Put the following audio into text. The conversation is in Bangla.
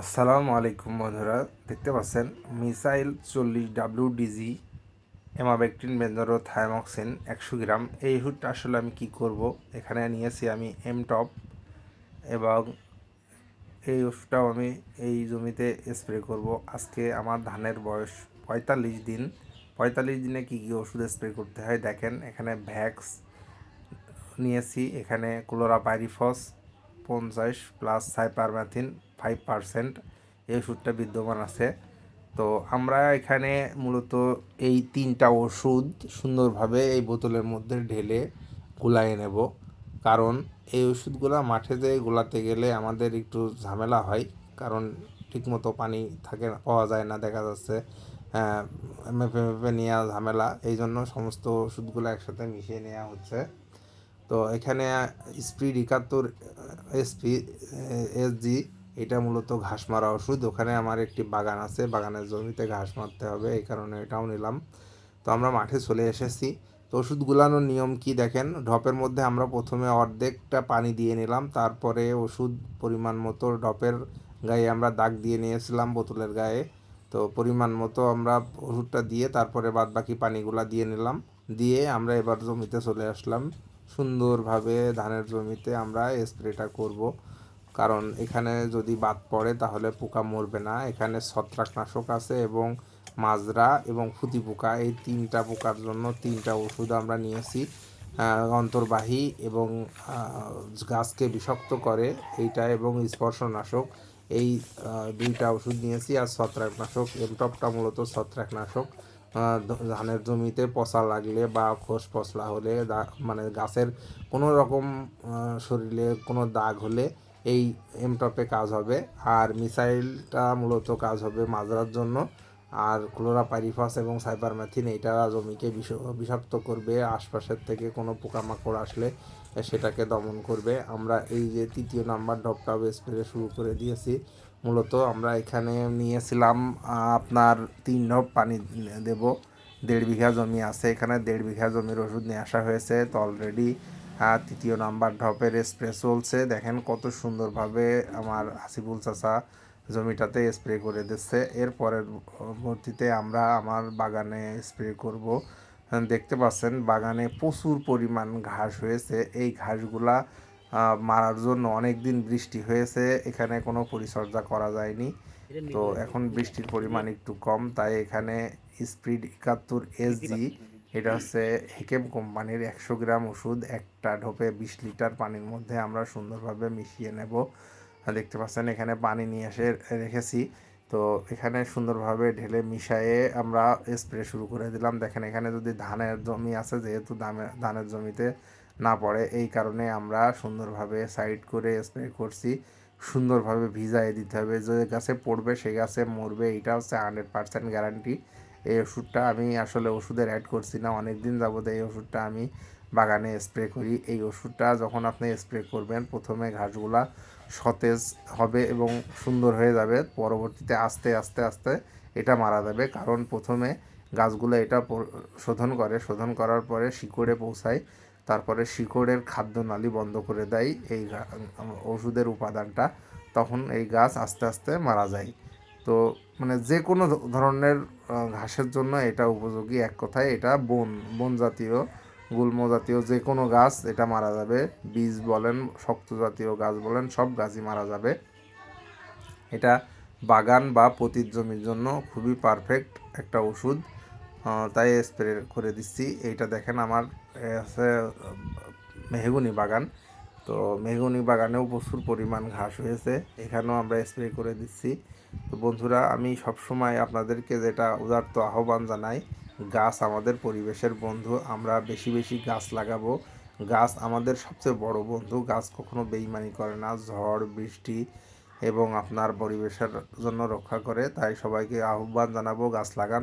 আসসালামু আলাইকুম বন্ধুরা, দেখতে পাচ্ছেন মিসাইল চল্লিশ ডাব্লিউডিজি এমাবেকটিন বেঞ্জরো থায়ামক্সিন একশো গ্রাম। এই ওষুধটা আসলে আমি কি করব? এখানে নিয়েছি আমি এম টপ এবং এই ওষুধটাও আমি এই জমিতে স্প্রে করব। আজকে আমার ধানের বয়স পঁয়তাল্লিশ দিন। পঁয়তাল্লিশ দিনে কী কী ওষুধ স্প্রে করতে হয় দেখেন। এখানে ভ্যাক্স নিয়েছি, এখানে ক্লোরাপাইরিফস, পঞ্চাশ প্লাস সাইপারম্যাথিন ফাইভ পারসেন্ট এই ওষুধটা বিদ্যমান আছে। তো আমরা এখানে মূলত এই তিনটা ওষুধ সুন্দরভাবে এই বোতলের মধ্যে ঢেলে গুলাইয়ে নেব। কারণ এই ওষুধগুলো মাঠে যেয়ে গোলাতে গেলে আমাদের একটু ঝামেলা হয়, কারণ ঠিকমতো পানি থাকে না, পাওয়া যায় না, দেখা যাচ্ছে মেপে মেপে নেওয়া ঝামেলা। এই জন্য সমস্ত ওষুধগুলো একসাথে মিশিয়ে নেওয়া হচ্ছে। তো এখানে স্প্রিড একাত্তর এসপি এসজি এটা মূলত ঘাস মারা ওষুধ। ওখানে আমার একটি বাগান আছে, বাগানের জমিতে ঘাস মারতে হবে, এই কারণে এটাও নিলাম। তো আমরা মাঠে চলে এসেছি। তো ওষুধ গুলানোর নিয়ম কি দেখেন? ঢপের মধ্যে আমরা প্রথমে অর্ধেকটা পানি দিয়ে নিলাম, তারপরে ওষুধ পরিমাণ মতো ঢপের গায়ে আমরা দাগ দিয়ে নিয়েছিলাম বোতলের গায়ে। তো পরিমাণ মতো আমরা ওষুধটা দিয়ে তারপরে বাদ বাকি পানিগুলা দিয়ে নিলাম। দিয়ে আমরা এবার জমিতে চলে আসলাম। সুন্দরভাবে ধানের জমিতে আমরা স্প্রেটা করব। কারণ এখানে যদি বাদ পড়ে তাহলে পোকা মরবে না। এখানে ছত্রাকনাশক আছে এবং মাজরা এবং ফুতি পোকা। এই তিনটা পোকার জন্য তিনটা ওষুধ আমরা নিয়েছি অন্তর্বাহী এবং গাছকে বিষাক্ত করে এইটা এবং স্পর্শনাশক। এই দুইটা ওষুধ নিয়েছি আর ছত্রাকনাশক। এমটপটা মূলত ছত্রাকনাশক। ধানের জমিতে পচা লাগলে বা খোস পচলা হলে মানে গাছের কোনো রকম শরীরে কোনো দাগ হলে এই এমটপে কাজ হবে। আর মিসাইলটা মূলত কাজ হবে মাজরার জন্য। আর ক্লোরা ক্লোরাপাইরিফাস এবং সাইপারম্যাথিন এটা জমিকে বিষ- বিষাক্ত করবে। আশপাশের থেকে কোনো পোকামাকড় আসলে সেটাকে দমন করবে। আমরা এই যে তৃতীয় নাম্বার ডপটাও স্প্রে শুরু করে দিয়েছি। মূলত আমরা এখানে নিয়েছিলাম আপনার তিন ডপ পানি দেব। দেড় বিঘা জমি আছে এখানে। দেড় বিঘা জমির ওষুধ নিয়ে আসা হয়েছে। তো অলরেডি তৃতীয় নাম্বার ঢপের স্প্রে চলছে। দেখেন কত সুন্দরভাবে আমার হাসিবুল চাষা জমিটাতে স্প্রে করে দিচ্ছে। এর পরবর্তীতে আমরা আমার বাগানে স্প্রে করব। দেখতে পাচ্ছেন বাগানে প্রচুর পরিমাণ ঘাস হয়েছে। এই ঘাসগুলা মারার জন্য অনেক দিন বৃষ্টি হয়েছে। এখানে কোনো পরিচর্যা করা যায়নি। তো এখন বৃষ্টির পরিমাণ একটু কম। তাই এখানে স্পিড একাত্তর এসজি এটা হচ্ছে হেকেম কোম্পানির একশো গ্রাম ওষুধ, একটা ঢোপে বিশ লিটার পানির মধ্যে আমরা সুন্দরভাবে মিশিয়ে নেব। দেখতে পাচ্ছেন এখানে পানি নিয়ে এসে রেখেছি। তো এখানে সুন্দরভাবে ঢেলে মিশিয়ে আমরা স্প্রে শুরু করে দিলাম। দেখেন এখানে যদি ধানের জমি আছে, যেহেতু ধানের জমিতে না পড়ে, এই কারণে আমরা সুন্দরভাবে সাইড করে স্প্রে করছি। সুন্দরভাবে ভিজাই দিতে হবে। যে গাছে পড়বে, সে গাছে মরবে, এটা হচ্ছে হান্ড্রেড পার্সেন্ট গ্যারান্টি এই ওষুধটা আমি আসলে ওষুধের অ্যাড করছি না। অনেক দিন যাবত এই ওষুধটা আমি বাগানে স্প্রে করি। এই ওষুধটা যখন আপনি স্প্রে করবেন, প্রথমে ঘাসগুলা সতেজ হবে এবং সুন্দর হয়ে যাবে। পরবর্তীতে আস্তে আস্তে আস্তে এটা মারা যাবে। কারণ প্রথমে গাছগুলো এটা শোধন করে। শোধন করার পরে শিকড়ে পৌঁছায়। তারপরে শিকড়ের খাদ্যনালী বন্ধ করে দেয়। এই ওষুধের উপাদানটা। তখন এই গাছ আস্তে আস্তে মারা যায়। তো মানে যে কোনো ধরনের ঘাসের জন্য এটা উপযোগী। এক কথায় এটা বন বন জাতীয়, গুল্ম জাতীয় যে কোনো গাছ, এটা মারা যাবে। বীজ বলেন, শক্ত জাতীয় গাছ বলেন, সব গাছই মারা যাবে। এটা বাগান বা পতির জমির জন্য খুবই পারফেক্ট একটা ওষুধ। তাই স্প্রে করে দিচ্ছি। এইটা দেখেন আমার আছে মেহগুনি বাগান। তো মেহগুনি বাগানেও প্রচুর পরিমাণ ঘাস হয়েছে। এখানেও আমরা স্প্রে করে দিচ্ছি। তো বন্ধুরা, আমি সবসময় আপনাদেরকে যেটা উদার্ত আহ্বান জানাই, গাছ আমাদের পরিবেশের বন্ধু। আমরা বেশি বেশি গাছ লাগাবো। গাছ আমাদের সবচেয়ে বড় বন্ধু। গাছ কখনো বেইমানি করে না। ঝড়, বৃষ্টি এবং আপনার পরিবেশের জন্য রক্ষা করে। তাই সবাইকে আহ্বান জানাব, গাছ লাগান